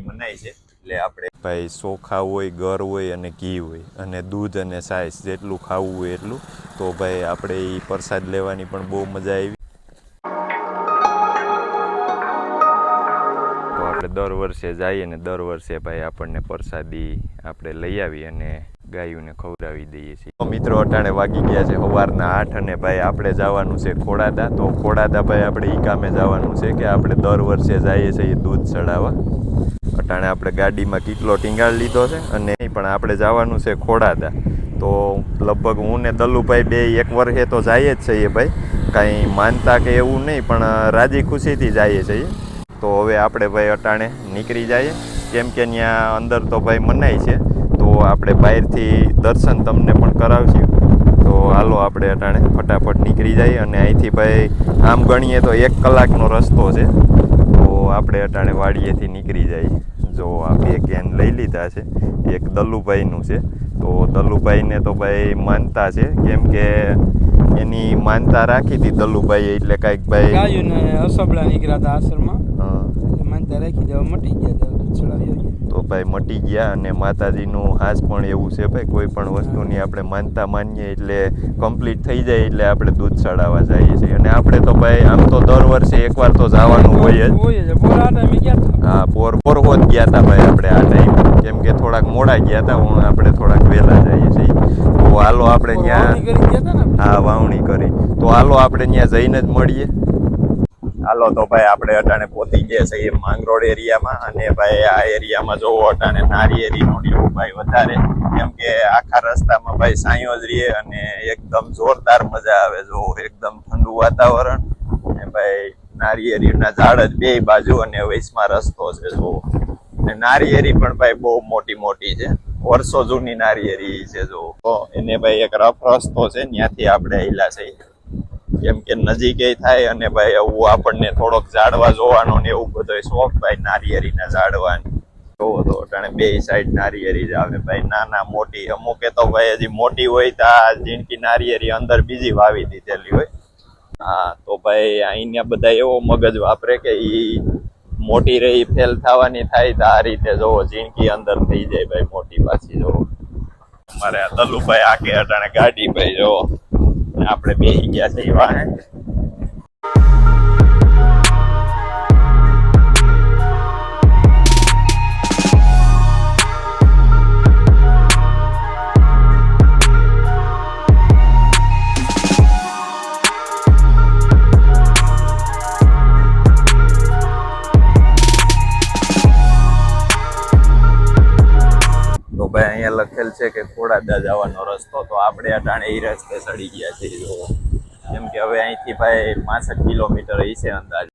મનાય છે. એટલે આપણે ભાઈ ચોખા હોય ગર હોય અને ઘી હોય અને દૂધ અને સાઈસ જેટલું ખાવું હોય એટલું. તો ભાઈ આપણે એ પ્રસાદ લેવાની પણ બહુ મજા આવી. તો આપણે દર વર્ષે જઈએ ને દર વર્ષે ભાઈ આપણને પ્રસાદી આપણે લઈ આવી અને ગાયોને ખવડાવી દઈએ છીએ. મિત્રો, અટાણે વાગી ગયા છે સવારના આઠ અને ભાઈ, આપણે જવાનું છે ખોડાદા. તો ખોડાદા ભાઈ, આપણે ઈ કામે જવાનું છે કે આપણે દર વર્ષે જઈએ છીએ દૂધ ચડાવવા. અટાણે આપણે ગાડીમાં કેટલો ટીંગાળ લીધો છે અને પણ આપણે જવાનું છે ખોડાદા. તો લગભગ હું ને દલ્લુભાઈ બે એક વર્ષે તો જઈએ જ છીએ ભાઈ. કાંઈ માનતા કે એવું નહીં, પણ રાજી ખુશીથી જઈએ છીએ. તો હવે આપણે ભાઈ અટાણે નીકળી જઈએ. કેમ કે ત્યાં અંદર તો ભાઈ મનાય છે. આપણે બહારથી દર્શન તમને પણ કરાવશું. તો હાલો આપણે અટાણે ફટાફટ નીકળી જઈએ અને અહીંથી ભાઈ આમ ગણીએ તો એક કલાકનો રસ્તો છે. તો આપણે અટાણે વાડીએથી નીકળી જઈએ. જો આ બે કેન લઈ લીધા છે. એક દલ્લુભાઈનું છે. તો દલ્લુભાઈને તો ભાઈ માનતા છે. કેમ કે એની માનતા રાખી હતી દલ્લુભાઈ એટલે કાંઈક ભાઈ અસબડા નીકળ્યા હતા આશ્રમમાં માનતા રાખી દેવા મટી ગયા હતા. તો ભાઈ મટી ગયા અને માતાજીનું હાસ પણ એવું છે ભાઈ કોઈ પણ વસ્તુની આપણે માનતા માનીએ એટલે કમ્પ્લીટ થઈ જાય એટલે આપણે દૂધ ચડાવવા જઈએ છીએ. અને આપણે તો ભાઈ આમ તો દર વર્ષે એકવાર તો જવાનું હોય જ. હા પોર પોર જ ગયા હતા ભાઈ આપણે આ ટાઈમ કેમ કે થોડાક મોડા ગયા હતા હું આપણે થોડાક વહેલા જઈએ છીએ. તો હાલો આપણે ત્યાં હા વાવણી કરી. તો હાલો આપણે ત્યાં જઈને જ મળીએ. હાલો, તો ભાઈ આપણે અટાણે પહોંચી ગયા છીએ માંગરોળ એરિયામાં અને ભાઈ આ એરિયામાં જોવો, અટાણે નારિયેરીનો એવું ભાઈ વધારે. કેમ કે આખા રસ્તામાં ભાઈ સાંયો જ રહીએ અને એકદમ જોરદાર મજા આવે, જો એકદમ ઠંડુ વાતાવરણ. અને ભાઈ નારિયેરીના ઝાડ જ બે બાજુ અને વૈસમાં રસ્તો છે, જો. અને નારિયેરી પણ ભાઈ બહુ મોટી મોટી છે. વર્ષો જૂની નારિયેરી છે, જો. તો એને ભાઈ એક રફ રસ્તો છે ત્યાંથી આપણે હિલા છીએ. કેમ કે નજીકે થાય અને ભાઈ આવું આપણને થોડોક ઝાડવા જોવાનો ને એવું બધો શોખ ભાઈ નારિયેરીના ઝાડવાની જોવો તો અટાણે બે સાઈડ નારિયેરી જ આવે ભાઈ. નાના, મોટી. અમુકે તો ભાઈ હજી મોટી હોય તો આ જીણકી નારિયેરી અંદર બીજી વાવી દીધેલી હોય. હા, તો ભાઈ અહીંયા બધા એવો મગજ વાપરે કે ઈ મોટી રહી ફેલ થવાની થાય તો આ રીતે જોવો, જીણકી અંદર થઈ જાય ભાઈ મોટી પાછી, જોવો. અમારે દલુભાઈ આકે અટાણે ગાડી ભાઈ, જોવો. આપણે બેસી ગયા છે વાહે. છે કે ખોડાદા જવાનો રસ્તો, તો આપણે અટાણે એ રસ્તે ચડી ગયા છીએ. જો, કેમ કે હવે અહીંથી ભાઈ પાસઠ કિલોમીટર હશે અંદાજ.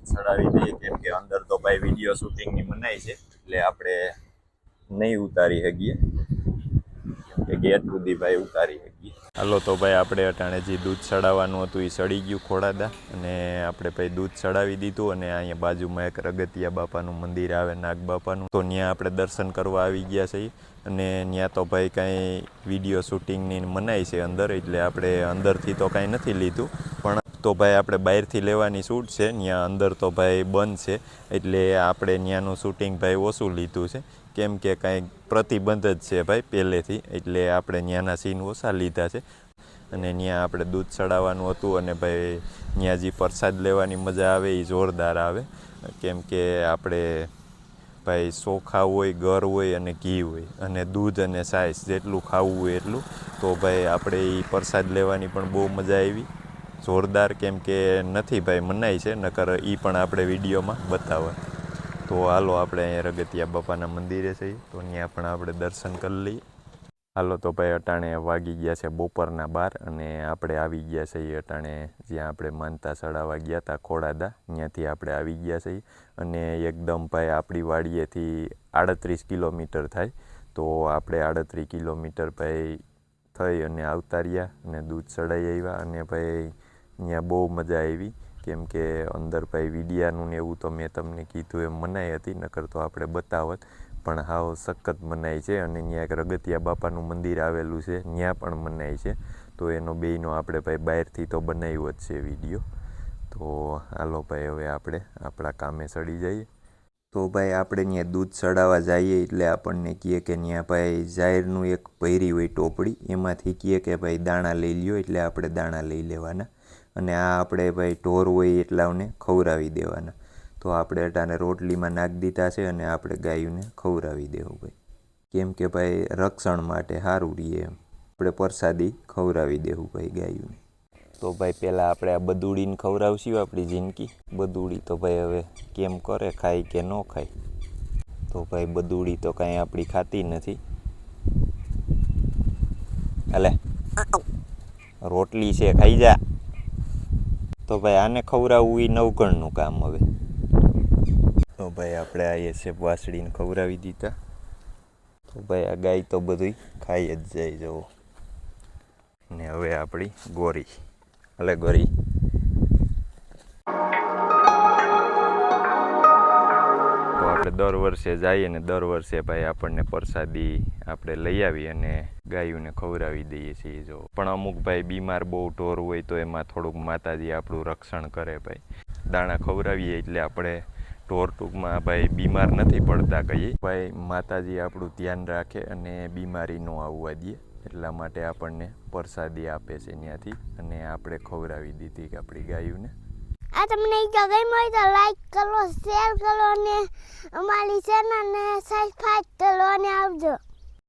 દૂધ ચડાવી દઈએ, કેમ કે અંદર તો ભાઈ વીડિયો શૂટિંગની મનાઈ છે, એટલે આપણે નહીં ઉતારી શકીએ. કે ગેટ સુધી ભાઈ ઉતારી શકીએ. હાલો, તો ભાઈ આપણે અટાણે જે દૂધ ચડાવવાનું હતું એ સડી ગયું ખોડાદા, અને આપણે ભાઈ દૂધ ચડાવી દીધું, અને અહીંયા બાજુમાં એક રગતિયા બાપાનું મંદિર આવે, નાગ બાપાનું. તો ત્યાં આપણે દર્શન કરવા આવી ગયા છીએ, અને ત્યાં તો ભાઈ કાંઈ વીડિયો શૂટિંગની મનાઈ છે અંદર, એટલે આપણે અંદરથી તો કાંઈ નથી લીધું, પણ તો ભાઈ આપણે બહારથી લેવાની શૂટ છે ત્યાં અંદર તો ભાઈ બંધ છે, એટલે આપણે ત્યાંનું શૂટિંગ ભાઈ ઓછું લીધું છે. કેમ કે કાંઈ પ્રતિબંધ જ છે ભાઈ પહેલેથી, એટલે આપણે ત્યાંના સીન ઓછા લીધા છે. અને ત્યાં આપણે દૂધ ચડાવવાનું હતું અને ભાઈ ત્યાં જે પ્રસાદ લેવાની મજા આવે એ જોરદાર આવે. કેમ કે આપણે ભાઈ ચોખા હોય ગર હોય અને ઘી હોય, અને દૂધ અને સાઈસ જેટલું ખાવું હોય એટલું, તો ભાઈ આપણે એ પ્રસાદ લેવાની પણ બહુ મજા આવી. જોરદાર કેમ કે નથી ભાઈ, મનાય છે, નકર એ પણ આપણે વિડીયોમાં બતાવે. તો હાલો આપણે અહીંયા રગતિયા બાપાના મંદિરે છીએ તો ત્યાં પણ આપણે દર્શન કરી લઈએ. હાલો તો ભાઈ, અટાણે વાગી ગયા છે બપોરના બાર અને આપણે આવી ગયા છીએ, અટાણે જ્યાં આપણે માનતા ચડાવવા ગયા હતા ખોડાદા, ત્યાંથી આપણે આવી ગયા છીએ. અને એકદમ ભાઈ, આપણી વાડીએથી આડત્રીસ કિલોમીટર થાય. તો આપણે આડત્રીસ કિલોમીટર ભાઈ થઈ અને આવતા રહ્યા અને દૂધ ચડાઈ આવ્યા અને ભાઈ ત્યાં બહુ મજા આવી, કેમ કે અંદર ભાઈ વિડિયાનું ને એવું તો મેં તમને કીધું એમ મનાઈ હતી, નકર તો આપણે બતાવત. પણ હાવ સખત મનાય છે અને ત્યાં એક રગતિયા બાપાનું મંદિર આવેલું છે ત્યાં પણ મનાય છે. તો એનો બેયનો આપણે ભાઈ બહારથી તો બનાવ્યો જ છે વીડિયો. તો હાલો ભાઈ હવે આપણે આપણા કામે ચડી જઈએ. તો ભાઈ આપણે ત્યાં દૂધ ચડાવવા જઈએ એટલે આપણને કહે કે ત્યાં ભાઈ જાહેરનું એક ભૈરી હોય ટોપડી, એમાંથી કહે કે ભાઈ દાણા લઈ લ્યો એટલે આપણે દાણા લઈ લેવાના. અને આ આપણે ભાઈ ઢોર હોય એટલાઓને ખવડાવી દેવાના. તો આપણે અટાને રોટલીમાં નાખી દીધા છે અને આપણે ગાયોને ખવડાવી દેવું ભાઈ. કેમ કે ભાઈ રક્ષણ માટે સારું રહીએ એમ. આપણે પ્રસાદી ખવડાવી દેવું ભાઈ ગાયોને. તો ભાઈ પહેલાં આપણે આ બદુડીને ખવડાવશું આપણી જિંદગી. બદુડી તો ભાઈ હવે કેમ કરે, ખાય કે ન ખાય? તો ભાઈ બદુડી તો કાંઈ આપણી ખાતી નથી. હાલે. રોટલી છે, ખાઈ જા. તો ભાઈ આને ખવડાવવું એ નવગણનું કામ હવે. તો ભાઈ આપણે આવીએ છે વાસળીને ખવડાવી દીધા. તો ભાઈ આ ગાય તો બધું ખાઈ જ જાય જવો ને હવે આપણી ગોરી. એટલે ગોરી. આપણે દર વર્ષે જઈએ ને દર વર્ષે ભાઈ આપણને પ્રસાદી આપણે લઈ આવી અને ગાયોને ખવડાવી દઈએ છીએ જો. પણ અમુક ભાઈ બીમાર બહુ ઢોર હોય તો એમાં થોડુંક માતાજી આપણું રક્ષણ કરે ભાઈ. દાણા ખવડાવીએ એટલે આપણે ઢોર ટૂંકમાં ભાઈ બીમાર નથી પડતા કહીએ. ભાઈ માતાજી આપણું ધ્યાન રાખે અને બીમારી ન આવવા દે એટલા માટે આપણને પ્રસાદી આપે છે ત્યાંથી અને આપણે ખવડાવી દીધી આપણી ગાયોને. આ તમને ગમ્યું હોય તો લાઈક કરો શેર કરો અને અમારી ચેનલને સબસ્ક્રાઈબ કરો અને આવજો.